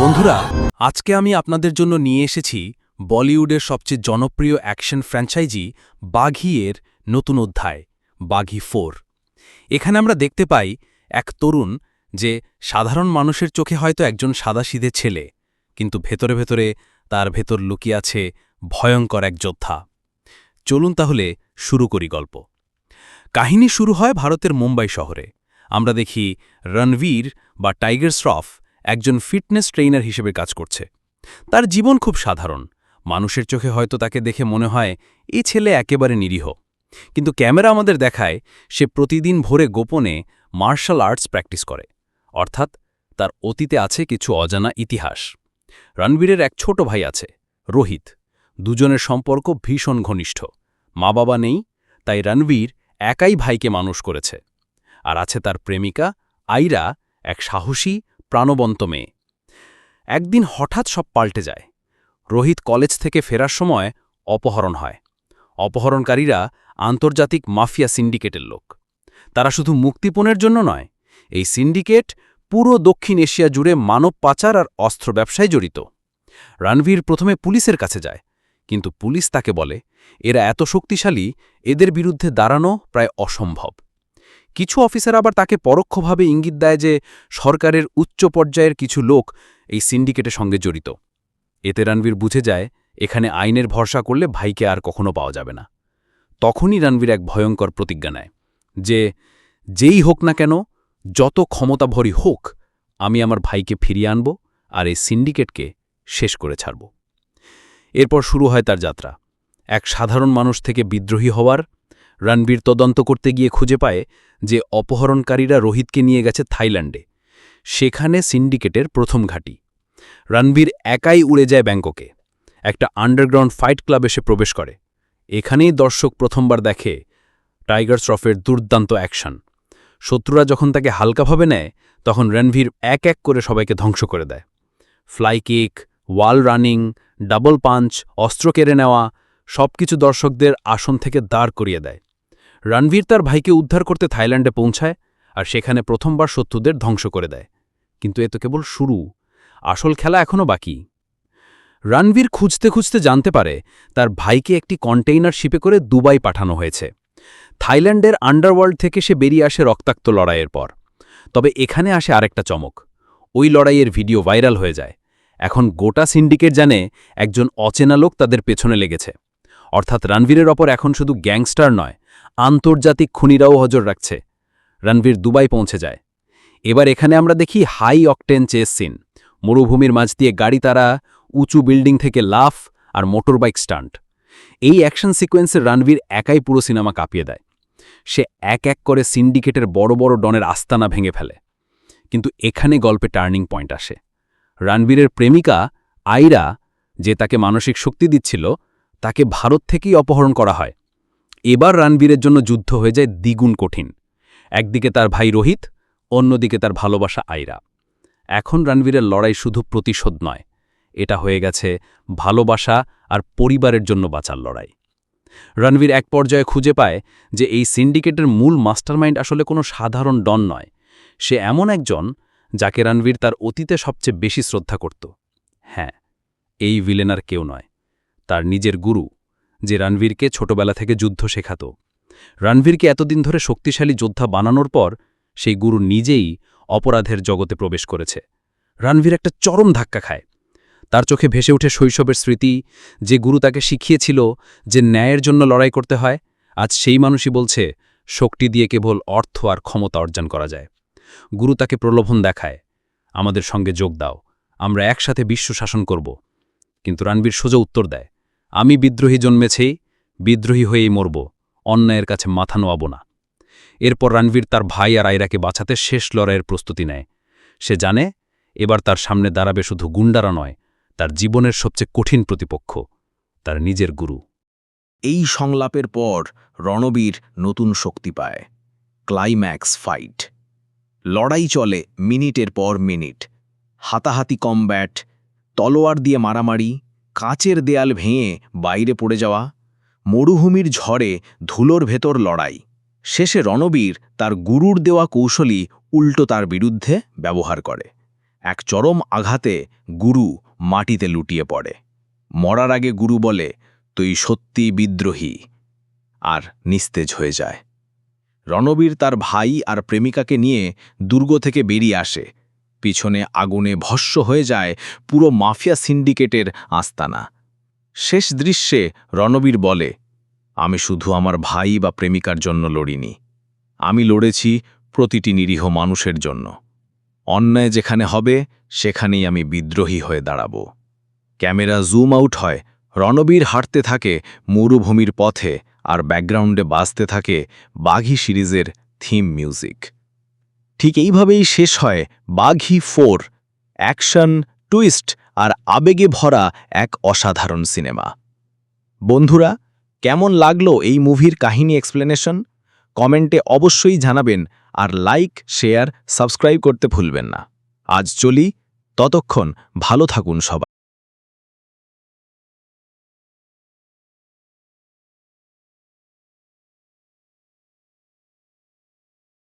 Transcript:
বন্ধুরা, আজকে আমি আপনাদের জন্য নিয়ে এসেছি বলিউডের সবচেয়ে জনপ্রিয় অ্যাকশন ফ্র্যাঞ্চাইজি বাঘি-এর নতুন অধ্যায়, বাঘি ফোর। এখানে আমরা দেখতে পাই এক তরুণ যে সাধারণ মানুষের চোখে হয়তো একজন সাদাসিধে ছেলে, কিন্তু ভেতরে ভেতরে তার ভেতর লুকিয়ে আছে ভয়ঙ্কর এক যোদ্ধা। চলুন তাহলে শুরু করি গল্প। কাহিনী শুরু হয় ভারতের মুম্বাই শহরে। আমরা দেখি রণবীর বা টাইগার শ্রফ একজন ফিটনেস ট্রেইনার হিসেবে কাজ করছে। তার জীবন খুব সাধারণ। মানুষের চোখে হয়তো তাকে দেখে মনে হয় এই ছেলে একেবারে নিরীহ। কিন্তু ক্যামেরা আমাদের দেখায়, সে প্রতিদিন ভোরে গোপনে মার্শাল আর্টস প্র্যাকটিস করে। অর্থাৎ তার অতীতে আছে কিছু অজানা ইতিহাস। রণবীরের এক ছোট ভাই আছে, রোহিত। দুজনের সম্পর্ক ভীষণ ঘনিষ্ঠ। মা বাবা নেই, তাই রণবীর একাই ভাইকে মানুষ করেছে। আর আছে তার প্রেমিকা আইরা, এক সাহসী প্রাণবন্ত মেয়ে। একদিন হঠাৎ সব পাল্টে যায়। রোহিত কলেজ থেকে ফেরার সময় অপহরণ হয়। অপহরণকারীরা আন্তর্জাতিক মাফিয়া সিন্ডিকেটের লোক। তারা শুধু মুক্তিপণের জন্য নয়, এই সিন্ডিকেট পুরো দক্ষিণ এশিয়া জুড়ে মানব পাচার আর অস্ত্র ব্যবসায় জড়িত। রণবীর প্রথমে পুলিশের কাছে যায়, কিন্তু পুলিশ তাকে বলে, এরা এত শক্তিশালী, এদের বিরুদ্ধে দাঁড়ানো প্রায় অসম্ভব। কিছু অফিসার আবার তাকে পরোক্ষভাবে ইঙ্গিত দেয় যে সরকারের উচ্চ পর্যায়ের কিছু লোক এই সিন্ডিকেটের সঙ্গে জড়িত। এতে রণবীর বুঝে যায়, এখানে আইনের ভরসা করলে ভাইকে আর কখনো পাওয়া যাবে না। তখনই রণবীর এক ভয়ঙ্কর প্রতিজ্ঞা নেয় যে, যেই হোক না কেন, যত ক্ষমতাভরী হোক, আমি আমার ভাইকে ফিরিয়ে আনব আর এই সিন্ডিকেটকে শেষ করে ছাড়ব। এরপর শুরু হয় তার যাত্রা। এক সাধারণ মানুষ থেকে বিদ্রোহী হওয়ার রণবীর তদন্ত করতে গিয়ে খুঁজে পায় যে অপহরণকারীরা রোহিতকে নিয়ে গেছে থাইল্যান্ডে। সেখানে সিন্ডিকেটের প্রথম ঘাঁটি। রণবীর একাই উড়ে যায় ব্যাংককে। একটা আন্ডারগ্রাউন্ড ফাইট ক্লাব এসে প্রবেশ করে। এখানেই দর্শক প্রথমবার দেখে টাইগার শ্রফের দুর্দান্ত অ্যাকশন। শত্রুরা যখন তাকে হালকাভাবে নেয়, তখন রণবীর এক এক করে সবাইকে ধ্বংস করে দেয়। Fly kick, wall running, double punch, অস্ত্র কেড়ে নেওয়া, সবকিছু দর্শকদের আসন থেকে দাঁড় করিয়ে দেয়। রণবীর তার ভাইকে উদ্ধার করতে থাইল্যান্ডে পৌঁছায় আর সেখানে প্রথমবার শত্রুদের ধ্বংস করে দেয়। কিন্তু এ তো কেবল শুরু। আসল খেলা এখনও বাকি। রণবীর খুঁজতে খুঁজতে জানতে পারে তার ভাইকে একটি কন্টেইনার শিপে করে দুবাই পাঠানো হয়েছে। থাইল্যান্ডের আন্ডারওয়ার্ল্ড থেকে সে বেরিয়ে আসে রক্তাক্ত লড়াইয়ের পর। তবে এখানে আসে আরেকটা চমক। ওই লড়াইয়ের ভিডিও ভাইরাল হয়ে যায়। এখন গোটা সিন্ডিকেট জানে একজন অচেনা লোক তাদের পেছনে লেগেছে। অর্থাৎ রণবীরের ওপর এখন শুধু গ্যাংস্টার নয় আন্তর্জাতিক খুনিরাও হজর রাখছে। রণবীর দুবাই পৌঁছে যায়। এবার এখানে আমরা দেখি হাই অকটেন চেস সিন। মরুভূমির মাঝ দিয়ে গাড়ি তারা, উঁচু বিল্ডিং থেকে লাফ আর মোটরবাইক স্টান্ট। এই অ্যাকশন সিকোয়েন্সের রণবীর একাই পুরো সিনেমা কাঁপিয়ে দেয়। সে এক এক করে সিন্ডিকেটের বড় বড় ডনের আস্তানা ভেঙে ফেলে। কিন্তু এখানে গল্পে টার্নিং পয়েন্ট আসে। রণবীরের প্রেমিকা আইরা, যে তাকে মানসিক শক্তি দিচ্ছিল, তাকে ভারত থেকেই অপহরণ করা হয়। এবার রণবীরের জন্য যুদ্ধ হয়ে যায় দ্বিগুণ কঠিন। একদিকে তার ভাই রোহিত, অন্যদিকে তার ভালোবাসা আইরা। এখন রণবীরের লড়াই শুধু প্রতিশোধ নয়, এটা হয়ে গেছে ভালোবাসা আর পরিবারের জন্য বাঁচার লড়াই। রণবীর এক পর্যায়ে খুঁজে পায় যে এই সিন্ডিকেটের মূল মাস্টারমাইন্ড আসলে কোনো সাধারণ ডন নয়। সে এমন একজন যাকে রণবীর তার অতীতে সবচেয়ে বেশি শ্রদ্ধা করত। হ্যাঁ এই ভিলেনার কেউ নয়, তার নিজের গুরু যে রণবীরকে ছোটবেলা থেকে যুদ্ধ শেখাত। রণবীরকে এতদিন ধরে শক্তিশালী যোদ্ধা বানানোর পর, সেই গুরু নিজেই অপরাধের জগতে প্রবেশ করেছে। রণবীর একটা চরম ধাক্কা খায়। তার চোখে ভেসে উঠে শৈশবের স্মৃতি, যে গুরু তাকে শিখিয়েছিল যে ন্যায়ের জন্য লড়াই করতে হয়। আজ সেই মানুষই বলছে, শক্তি দিয়ে কেবল অর্থ আর ক্ষমতা অর্জন করা যায়। গুরু তাকে প্রলোভন দেখায়, আমাদের সঙ্গে যোগ দাও, আমরা একসাথে বিশ্ব শাসন করব। কিন্তু রণবীর সোজা উত্তর দেয় আমি বিদ্রোহী জন্মেছি, বিদ্রোহী হয়েই মরব, অন্যায়ের কাছে মাথা নোয়াব না। এরপর রণবীর তার ভাই আর আইরাকে বাঁচাতে শেষ লড়াইয়ের প্রস্তুতি নেয়। সে জানে, এবার তার সামনে দাঁড়াবে শুধু গুন্ডারা নয়, তার জীবনের সবচেয়ে কঠিন প্রতিপক্ষ, তার নিজের গুরু। এই সংলাপের পর রণবীর নতুন শক্তি পায় ক্লাইম্যাক্স ফাইট লড়াই চলে মিনিটের পর মিনিট, হাতাহাতি কমব্যাট তলোয়ার দিয়ে মারামারি কাচের দেয়াল ভেঙে বাইরে পড়ে যাওয়া, মরুভূমির ঝড়ে ধুলোর ভেতর লড়াই। শেষে রণবীর তার গুরুর দেওয়া কৌশলী উল্টো তার বিরুদ্ধে ব্যবহার করে। এক চরম আঘাতে গুরু মাটিতে লুটিয়ে পড়ে। মরার আগে গুরু বলে, তুই সত্যি বিদ্রোহী। আর নিস্তেজ হয়ে যায়। রণবীর তার ভাই আর প্রেমিকাকে নিয়ে দুর্গ থেকে বেরিয়ে আসে। পিছনে আগুনে ভস্য হয়ে যায় পুরো মাফিয়া সিন্ডিকেটের আস্তানা। শেষ দৃশ্যে রণবীর বলে, আমি শুধু আমার ভাই বা প্রেমিকার জন্য লড়িনি। আমি লড়েছি প্রতিটি নিরীহ মানুষের জন্য। অন্যায় যেখানে হবে, সেখানেই আমি বিদ্রোহী হয়ে দাঁড়াব। ক্যামেরা জুম আউট হয়, রণবীর হাঁটতে থাকে মরুভূমির পথে আর ব্যাকগ্রাউন্ডে বাজতে থাকে বাঘি সিরিজের থিম মিউজিক। ঠিক এইভাবেই শেষ হয় বাঘি ফোর, অ্যাকশন, টুইস্ট আর আবেগে ভরা এক অসাধারণ সিনেমা। বন্ধুরা, কেমন লাগল এই মুভির কাহিনী এক্সপ্লেনেশন? কমেন্টে অবশ্যই জানাবেন আর লাইক, শেয়ার, সাবস্ক্রাইব করতে ভুলবেন না। আজ চলি, ততক্ষণ ভালো থাকুন সবাই।